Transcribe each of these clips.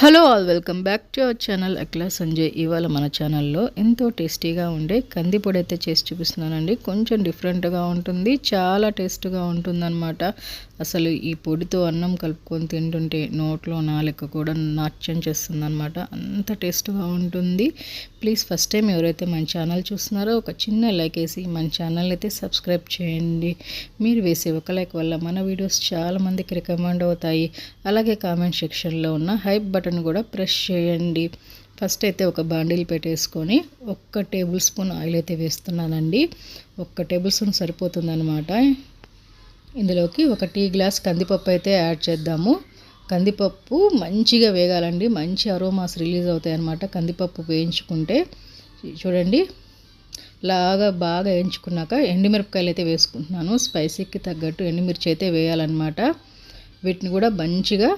Hello all welcome back to our channel అక్లా Sanjay. ఇవాళ మన ఛానల్లో ఎంతో టేస్టీగా ఉండే కందిపొడి అయితే చేసి చూపిస్తున్నానండి. కొంచెం డిఫరెంట్గా ఉంటుంది చాలా టేస్ట్గా ఉంటుందన్నమాట. అసలు ఈ పొడితో అన్నం కలుపుకొని తింటుంటే నోట్లో నాలుక కూడా నాట్యం చేస్తుందన్నమాట. అంత టేస్ట్గా ఉంటుంది. ప్లీజ్ ఫస్ట్ టైం ఎవరైతే మన ఛానల్ చూస్తున్నారో ఒక చిన్న లైక్ వేసి మన ఛానల్ అయితే సబ్స్క్రైబ్ చేయండి. మీరు వేసే ఒక లైక్ వల్ల మన వీడియోస్ చాలామందికి రికమెండ్ అవుతాయి. అలాగే కామెంట్ సెక్షన్లో ఉన్న హైప్ బటన్ కూడా ప్రెస్ చేయండి. ఫస్ట్ అయితే ఒక బాండిల్ పెట్టేసుకొని ఒక్క టేబుల్ స్పూన్ ఆయిల్ అయితే వేస్తున్నానండి. ఒక్క టేబుల్ స్పూన్ సరిపోతుందనమాట ఇందులోకి ఒక టీ గ్లాస్ కందిపప్పు అయితే యాడ్ చేద్దాము. కందిపప్పు మంచిగా వేగాలండి. మంచి అరోమాస్ రిలీజ్ అవుతాయి అన్నమాట కందిపప్పు వేయించుకుంటే. చూడండి లాగా బాగా వేయించుకున్నాక ఎండుమిరపకాయలు అయితే వేసుకుంటున్నాను. స్పైసీకి తగ్గట్టు ఎండుమిర్చి అయితే వేయాలన్నమాట. వీటిని కూడా మంచిగా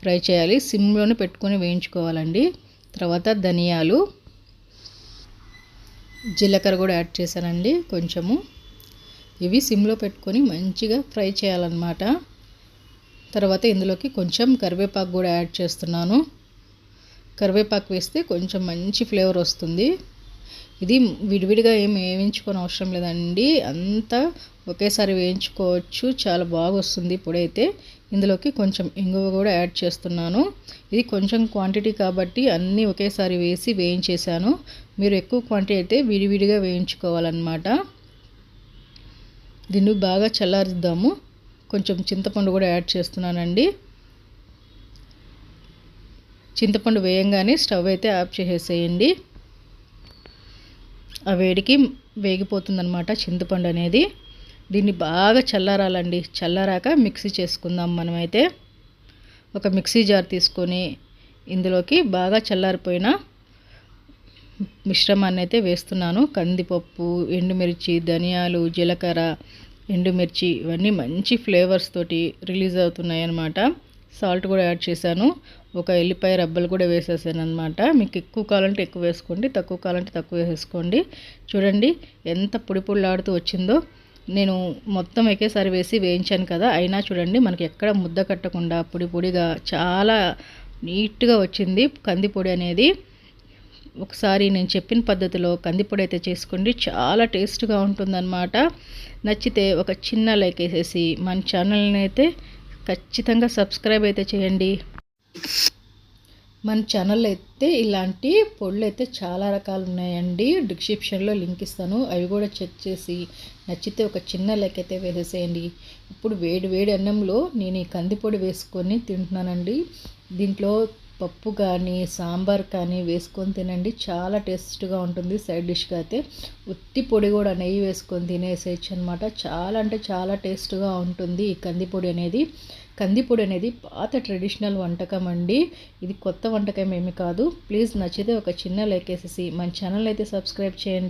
ఫ్రై చేయాలి. సిమ్లోనే పెట్టుకొని వేయించుకోవాలండి. తర్వాత ధనియాలు జీలకర్ర కూడా యాడ్ చేశానండి కొంచెము. ఇవి సిమ్లో పెట్టుకొని మంచిగా ఫ్రై చేయాలన్నమాట. తర్వాత ఇందులోకి కొంచెం కరివేపాకు కూడా యాడ్ చేస్తున్నాను. కరివేపాకు వేస్తే కొంచెం మంచి ఫ్లేవర్ వస్తుంది. ఇది విడివిడిగా ఏం వేయించుకొని అవసరం లేదండి. అంతా ఒకేసారి వేయించుకోవచ్చు. చాలా బాగా వస్తుంది ఇప్పుడైతే ఇందులోకి కొంచెం ఇంగువ కూడా యాడ్ చేస్తున్నాను. ఇది కొంచెం క్వాంటిటీ కాబట్టి అన్నీ ఒకేసారి వేసి వేయించేసాను మీరు ఎక్కువ క్వాంటిటీ అయితే విడివిడిగా వేయించుకోవాలన్నమాట. దీన్ని బాగా చల్లారిద్దాము. కొంచెం చింతపండు కూడా యాడ్ చేస్తున్నానండి. చింతపండు వేయంగానే స్టవ్ అయితే ఆఫ్ చేసేసేయండి. ఆ వేడికి వేగిపోతుందన్నమాట చింతపండు అనేది. దీన్ని బాగా చల్లారాలండి. చల్లారాక మిక్సీ చేసుకుందాం మనమైతే. ఒక మిక్సీ జార్ తీసుకొని ఇందులోకి బాగా చల్లారిపోయిన మిశ్రమాన్ని అయితే వేస్తున్నాను. కందిపప్పు ఎండుమిర్చి ధనియాలు జీలకర్ర ఎండుమిర్చి ఇవన్నీ మంచి ఫ్లేవర్స్ తోటి రిలీజ్ అవుతున్నాయి అన్నమాట సాల్ట్ కూడా యాడ్ చేశాను. ఒక ఎల్లిపాయ రబ్బలు కూడా వేసేసాను అనమాట మీకు ఎక్కువ కావాలంటే ఎక్కువ వేసుకోండి తక్కువ కావాలంటే తక్కువ వేసుకోండి. చూడండి ఎంత పొడి పొడిలాడుతూ వచ్చిందో. నేను మొత్తం ఒకేసారి వేసి వేయించాను కదా అయినా చూడండి మనకి ఎక్కడ ముద్ద కట్టకుండా పొడి పొడిగా చాలా నీట్గా వచ్చింది. కందిపొడి అనేది ఒకసారి నేను చెప్పిన పద్ధతిలో కందిపొడి అయితే చేసుకోండి. చాలా టేస్ట్గా ఉంటుందన్నమాట. నచ్చితే ఒక చిన్న లైక్ వేసేసి మన ఛానల్ని అయితే ఖచ్చితంగా సబ్స్క్రైబ్ అయితే చేయండి. మన ఛానల్ అయితే ఇలాంటి పొళ్ళు అయితే చాలా రకాలు ఉన్నాయండి డిస్క్రిప్షన్లో లింక్ ఇస్తాను. అవి కూడా చెక్ చేసి నచ్చితే ఒక చిన్న లెక్క అయితే వేసేసేయండి. ఇప్పుడు వేడి వేడి అన్నంలో నేను ఈ కందిపొడి వేసుకొని తింటున్నానండి. దీంట్లో పప్పు కానీ సాంబార్ కానీ వేసుకొని తినండి. చాలా టేస్ట్గా ఉంటుంది. సైడ్ డిష్గా అయితే ఉత్తి పొడి కూడా నెయ్యి వేసుకొని తినేసేయచ్చు అనమాట చాలా అంటే చాలా టేస్ట్గా ఉంటుంది ఈ కందిపొడి అనేది. కందిపొడి అనేది పాత ట్రెడిషనల్ వంటకం అండి. ఇది కొత్త వంటకం ఏమి కాదు. ప్లీజ్ నచ్చితే ఒక చిన్న లైక్ వేసేసి మన ఛానల్ అయితే సబ్స్క్రైబ్ చేయండి.